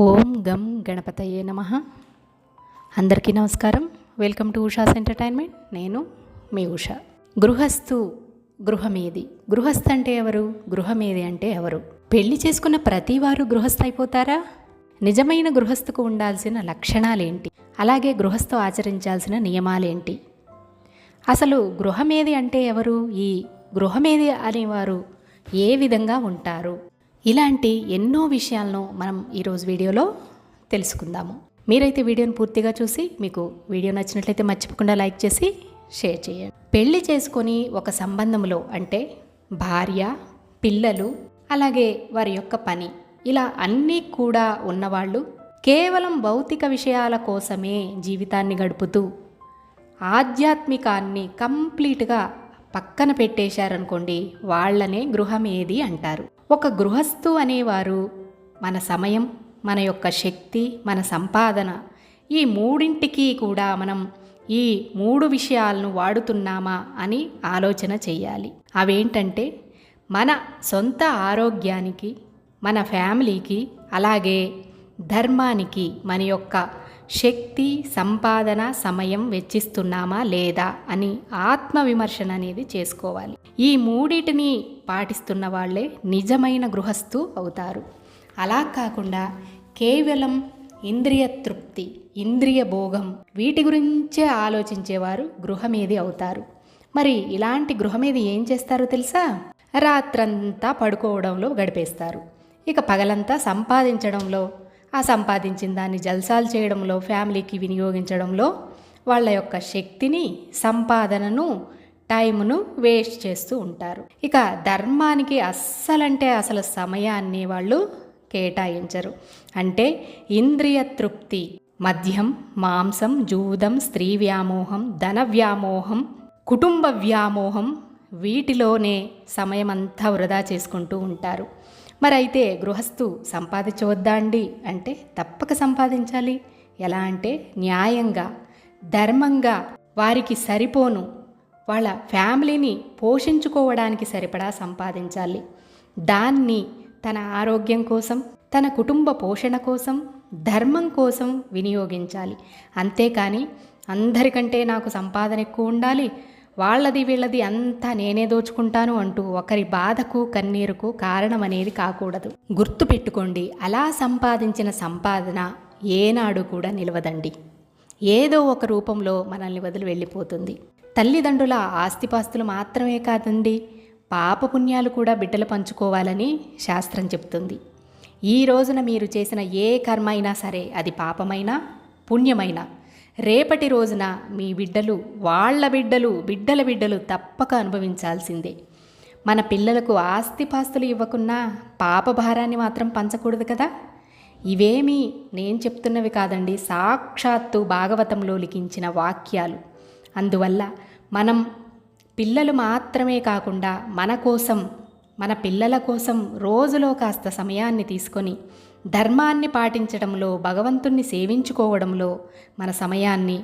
ఓం గం గణపతయే నమ. అందరికీ నమస్కారం. Welcome to Usha's entertainment. నేను మీ ఉష. గృహస్థు గృహమేది. గృహస్థ అంటే ఎవరు? గృహమేది అంటే ఎవరు? పెళ్ళి చేసుకున్న ప్రతి వారు గృహస్థ అయిపోతారా? నిజమైన గృహస్థుకు ఉండాల్సిన లక్షణాలేంటి? అలాగే గృహస్థు ఆచరించాల్సిన నియమాలేంటి? అసలు గృహమేది అంటే ఎవరు? ఈ గృహమేది అనేవారు ఏ విధంగా ఉంటారు? ఇలాంటి ఎన్నో విషయాలను మనం ఈరోజు వీడియోలో తెలుసుకుందాము. మీరైతే వీడియోని పూర్తిగా చూసి మీకు వీడియో నచ్చినట్లయితే మర్చిపోకుండా లైక్ చేసి షేర్ చేయండి. పెళ్ళి చేసుకొని ఒక సంబంధంలో అంటే భార్య పిల్లలు అలాగే వారి యొక్క పని ఇలా అన్నీ కూడా ఉన్నవాళ్ళు కేవలం భౌతిక విషయాల కోసమే జీవితాన్ని గడుపుతూ ఆధ్యాత్మికాన్ని కంప్లీట్గా పక్కన పెట్టేశారనుకోండి వాళ్ళనే గృహమేది అంటారు. ఒక గృహస్థు అనేవారు. మన సమయం మన యొక్క శక్తి మన సంపాదన ఈ మూడింటికి కూడా మనం ఈ మూడు విషయాలను వాడుతున్నామా అని ఆలోచన చేయాలి అవేంటంటే మన సొంత ఆరోగ్యానికి మన ఫ్యామిలీకి అలాగే ధర్మానికి మన యొక్క శక్తి సంపాదన సమయం వెచ్చిస్తున్నామా లేదా అని ఆత్మవిమర్శన అనేది చేసుకోవాలి. ఈ మూడిటిని పాటిస్తున్న వాళ్ళే నిజమైన గృహస్థు అవుతారు. అలా కాకుండా కేవలం ఇంద్రియ తృప్తి ఇంద్రియ భోగం వీటి గురించే ఆలోచించేవారు గృహమేది అవుతారు. మరి ఇలాంటి గృహమేది ఏం చేస్తారో తెలుసా? రాత్రంతా పడుకోవడంలో గడిపేస్తారు. ఇక పగలంతా సంపాదించడంలో ఆ సంపాదించిన దాన్ని జల్సాలు చేయడంలో ఫ్యామిలీకి వినియోగించడంలో వాళ్ళ యొక్క శక్తిని సంపాదనను టైమును వేస్ట్ చేస్తూ ఉంటారు. ఇక ధర్మానికి అస్సలంటే అసలు సమయాన్ని వాళ్ళు కేటాయించరు. అంటే ఇంద్రియ తృప్తి మద్యం మాంసం జూదం స్త్రీ వ్యామోహం ధన వ్యామోహం కుటుంబ వ్యామోహం వీటిలోనే సమయమంతా వృధా చేసుకుంటూ ఉంటారు. మరి అయితే గృహస్థు సంపాదించవద్దా అండి? అంటే తప్పక సంపాదించాలి. ఎలా అంటే న్యాయంగా ధర్మంగా వారికి సరిపోను. వాళ్ళ ఫ్యామిలీని పోషించుకోవడానికి సరిపడా సంపాదించాలి. దాన్ని తన ఆరోగ్యం కోసం తన కుటుంబ పోషణ కోసం ధర్మం కోసం వినియోగించాలి. అంతేకాని అందరికంటే నాకు సంపాదన ఎక్కువ ఉండాలి. వాళ్ళది వీళ్ళది అంతా నేనే దోచుకుంటాను అంటూ ఒకరి బాధకు కన్నీరుకు కారణం అనేది కాకూడదు. గుర్తు పెట్టుకోండి అలా సంపాదించిన సంపాదన ఏనాడు కూడా నిలవదండి. ఏదో ఒక రూపంలో మనల్ని వదిలి వెళ్ళిపోతుంది. తల్లిదండ్రుల ఆస్తిపాస్తులు మాత్రమే కాదండి పాపపుణ్యాలు కూడా బిడ్డలు పంచుకోవాలని శాస్త్రం చెప్తుంది. ఈ రోజున మీరు చేసిన ఏ కర్మ అయినా సరే అది పాపమైనా పుణ్యమైనా. రేపటి రోజున మీ బిడ్డలు వాళ్ళ బిడ్డలు బిడ్డల బిడ్డలు తప్పక అనుభవించాల్సిందే. మన పిల్లలకు ఆస్తిపాస్తులు ఇవ్వకున్నా పాప భారాన్ని మాత్రం పంచకూడదు కదా? ఇవేమీ నేను చెప్తున్నవి కాదండి సాక్షాత్తు భాగవతంలో లిఖించిన వాక్యాలు. అందువల్ల మనం పిల్లలు మాత్రమే కాకుండా మన కోసం మన పిల్లల కోసం రోజులో కాస్త సమయాన్ని తీసుకొని ధర్మాన్ని పాటించడంలో భగవంతుణ్ణి సేవించుకోవడంలో మన సమయాన్ని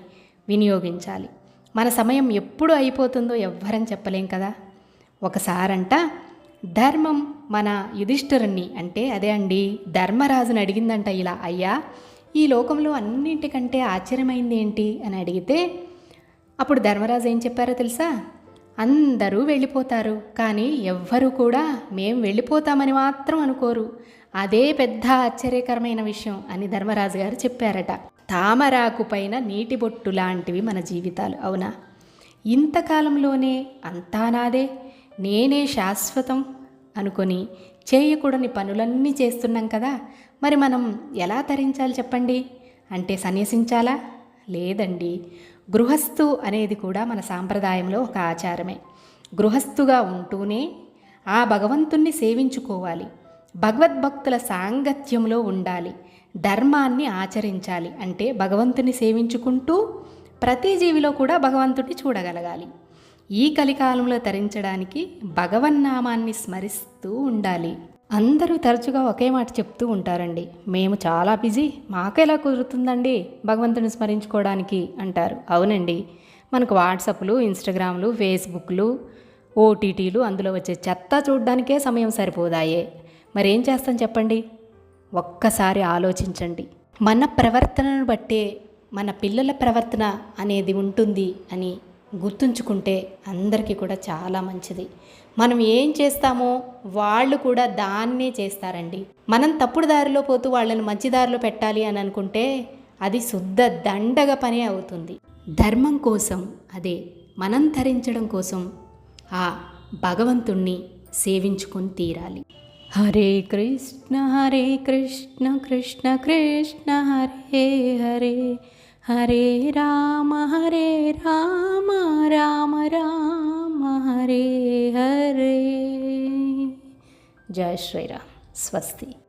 వినియోగించాలి. మన సమయం ఎప్పుడు అయిపోతుందో ఎవ్వరం చెప్పలేం కదా? ఒకసారంట ధర్మం మన యుధిష్ఠరుణ్ణి అంటే అదే అండి ధర్మరాజుని అడిగిందంట ఇలా అయ్యా ఈ లోకంలో అన్నింటికంటే ఆశ్చర్యమైంది ఏంటి? అని అడిగితే అప్పుడు ధర్మరాజు ఏం చెప్పారో తెలుసా? అందరూ వెళ్ళిపోతారు. కానీ ఎవ్వరూ కూడా మేం వెళ్ళిపోతామని మాత్రం అనుకోరు. అదే పెద్ద ఆశ్చర్యకరమైన విషయం అని ధర్మరాజు గారు చెప్పారట. తామరాకు పైన నీటి బొట్టు లాంటివి మన జీవితాలు అవునా? ఇంతకాలంలోనే అంతా నాదే. నేనే శాశ్వతం అనుకొని చేయకూడని పనులన్నీ చేస్తున్నాం కదా. మరి మనం ఎలా తరించాలి చెప్పండి? అంటే సన్యసించాలా? లేదండి. గృహస్థు అనేది కూడా మన సాంప్రదాయంలో ఒక ఆచారమే. గృహస్థుగా ఉంటూనే ఆ భగవంతుణ్ణి సేవించుకోవాలి. భగవద్భక్తుల సాంగత్యంలో ఉండాలి. ధర్మాన్ని ఆచరించాలి. అంటే భగవంతుని సేవించుకుంటూ ప్రతి జీవిలో కూడా భగవంతుడిని చూడగలగాలి. ఈ కలికాలంలో తరించడానికి భగవన్నామాన్ని స్మరిస్తూ ఉండాలి. అందరూ తరచుగా ఒకే మాట చెప్తూ ఉంటారండి. మేము చాలా బిజీ మాకెలా కుదురుతుందండి భగవంతుని స్మరించుకోవడానికి? అంటారు. అవునండి. మనకు వాట్సాప్లు ఇన్స్టాగ్రామ్లు ఫేస్బుక్లు ఓటీటీలు అందులో వచ్చే చెత్త చూడడానికే సమయం సరిపోదాయే. మరేం చేస్తాం చెప్పండి? ఒక్కసారి ఆలోచించండి. మన ప్రవర్తనను బట్టే మన పిల్లల ప్రవర్తన అనేది ఉంటుంది అని గుర్తుంచుకుంటే అందరికీ కూడా చాలా మంచిది. మనం ఏం చేస్తామో వాళ్ళు కూడా దాన్నే చేస్తారండి. మనం తప్పుడు దారిలో పోతూ వాళ్ళని మంచి దారిలో పెట్టాలి అని అనుకుంటే అది శుద్ధ దండగ పని అవుతుంది. ధర్మం కోసం అదే మనం ధరించడం కోసం ఆ భగవంతుణ్ణి సేవించుకొని తీరాలి. హరే కృష్ణ హరే కృష్ణ కృష్ణ కృష్ణ హరే హరే. హరే రామ హరే రామ రామ రామ హరే హరే जय श्री राम स्वस्ति।